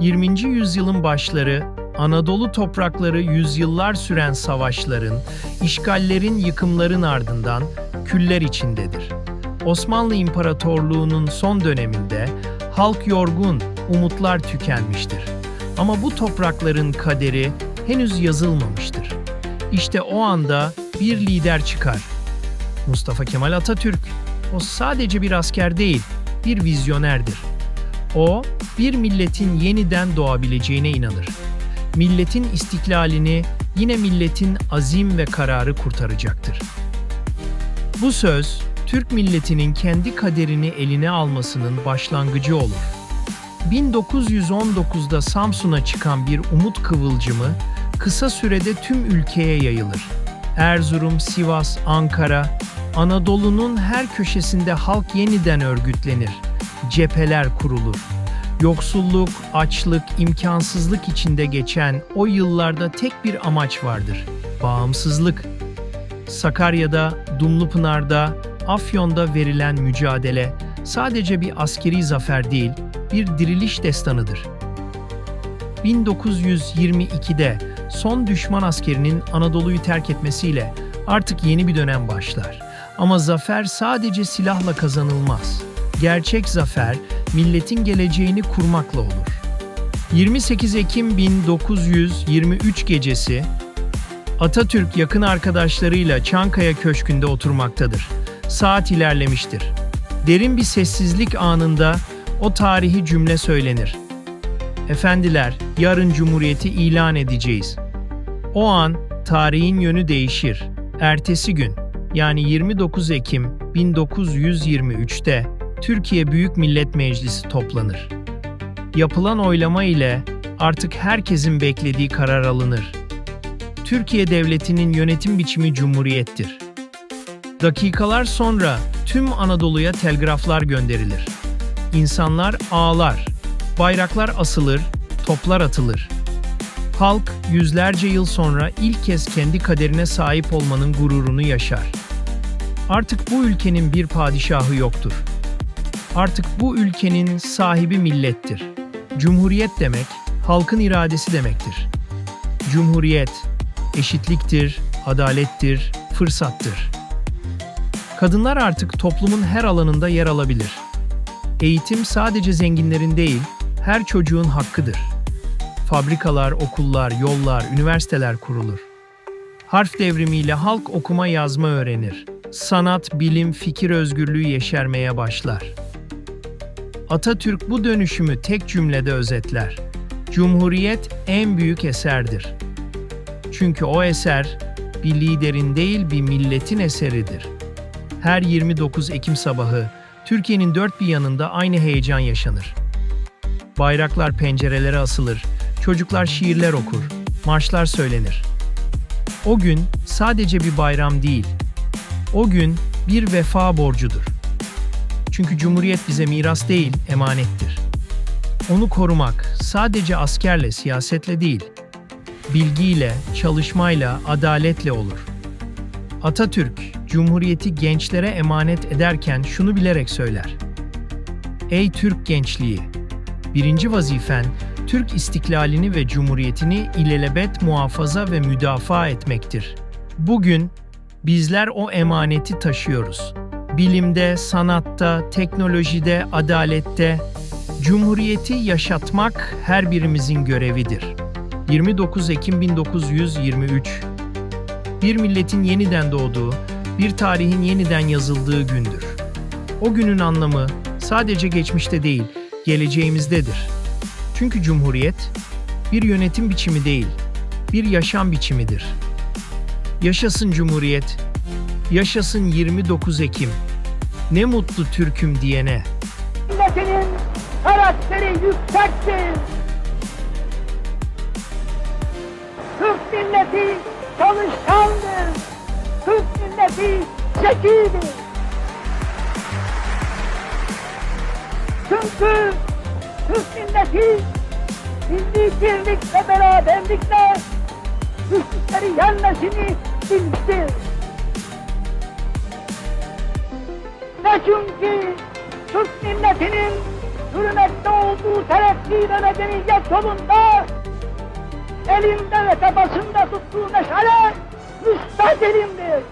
20. yüzyılın başları, Anadolu toprakları yüzyıllar süren savaşların, işgallerin, yıkımların ardından küller içindedir. Osmanlı İmparatorluğu'nun son döneminde halk yorgun, umutlar tükenmiştir. Ama bu toprakların kaderi henüz yazılmamıştır. İşte o anda bir lider çıkar. Mustafa Kemal Atatürk. O sadece bir asker değil, bir vizyonerdir. O, bir milletin yeniden doğabileceğine inanır. Milletin istiklalini yine milletin azim ve kararı kurtaracaktır. Bu söz, Türk milletinin kendi kaderini eline almasının başlangıcı olur. 1919'da Samsun'a çıkan bir umut kıvılcımı kısa sürede tüm ülkeye yayılır. Erzurum, Sivas, Ankara, Anadolu'nun her köşesinde halk yeniden örgütlenir. Cepheler kurulur. Yoksulluk, açlık, imkansızlık içinde geçen o yıllarda tek bir amaç vardır. Bağımsızlık. Sakarya'da, Dumlupınar'da, Afyon'da verilen mücadele sadece bir askeri zafer değil, bir diriliş destanıdır. 1922'de son düşman askerinin Anadolu'yu terk etmesiyle artık yeni bir dönem başlar. Ama zafer sadece silahla kazanılmaz. Gerçek zafer milletin geleceğini kurmakla olur. 28 Ekim 1923 gecesi Atatürk yakın arkadaşlarıyla Çankaya Köşkü'nde oturmaktadır. Saat ilerlemiştir. Derin bir sessizlik anında o tarihi cümle söylenir. Efendiler, yarın cumhuriyeti ilan edeceğiz. O an tarihin yönü değişir. Ertesi gün, yani 29 Ekim 1923'te Türkiye Büyük Millet Meclisi toplanır. Yapılan oylama ile artık herkesin beklediği karar alınır. Türkiye Devleti'nin yönetim biçimi cumhuriyettir. Dakikalar sonra tüm Anadolu'ya telgraflar gönderilir. İnsanlar ağlar, bayraklar asılır, toplar atılır. Halk yüzlerce yıl sonra ilk kez kendi kaderine sahip olmanın gururunu yaşar. Artık bu ülkenin bir padişahı yoktur. Artık bu ülkenin sahibi millettir. Cumhuriyet demek, halkın iradesi demektir. Cumhuriyet, eşitliktir, adalettir, fırsattır. Kadınlar artık toplumun her alanında yer alabilir. Eğitim sadece zenginlerin değil, her çocuğun hakkıdır. Fabrikalar, okullar, yollar, üniversiteler kurulur. Harf devrimiyle halk okuma yazma öğrenir. Sanat, bilim, fikir özgürlüğü yeşermeye başlar. Atatürk bu dönüşümü tek cümlede özetler. Cumhuriyet en büyük eserdir. Çünkü o eser bir liderin değil bir milletin eseridir. Her 29 Ekim sabahı Türkiye'nin dört bir yanında aynı heyecan yaşanır. Bayraklar pencerelere asılır, çocuklar şiirler okur, marşlar söylenir. O gün sadece bir bayram değil, o gün bir vefa borcudur. Çünkü Cumhuriyet bize miras değil, emanettir. Onu korumak sadece askerle, siyasetle değil, bilgiyle, çalışmayla, adaletle olur. Atatürk, Cumhuriyeti gençlere emanet ederken şunu bilerek söyler. Ey Türk gençliği! Birinci vazifen, Türk istiklalini ve cumhuriyetini ilelebet muhafaza ve müdafaa etmektir. Bugün bizler o emaneti taşıyoruz. Bilimde, sanatta, teknolojide, adalette, cumhuriyeti yaşatmak her birimizin görevidir. 29 Ekim 1923 Bir milletin yeniden doğduğu, bir tarihin yeniden yazıldığı gündür. O günün anlamı sadece geçmişte değil, geleceğimizdedir. Çünkü cumhuriyet bir yönetim biçimi değil, bir yaşam biçimidir. Yaşasın cumhuriyet, yaşasın 29 Ekim. Ne mutlu Türk'üm diyene. milletinin karakteri yüksektir. Türk milleti çalışkandır. Türk milleti zekidir. Çünkü Türk milleti milli birlik ve beraberlikle güçlükleri yenmesini bilmiştir. Ve çünkü Türk milletinin hürmette olduğu terakki ve medeniyet yolunda elinde ve tepasında tuttuğu meşale müstadelimdir.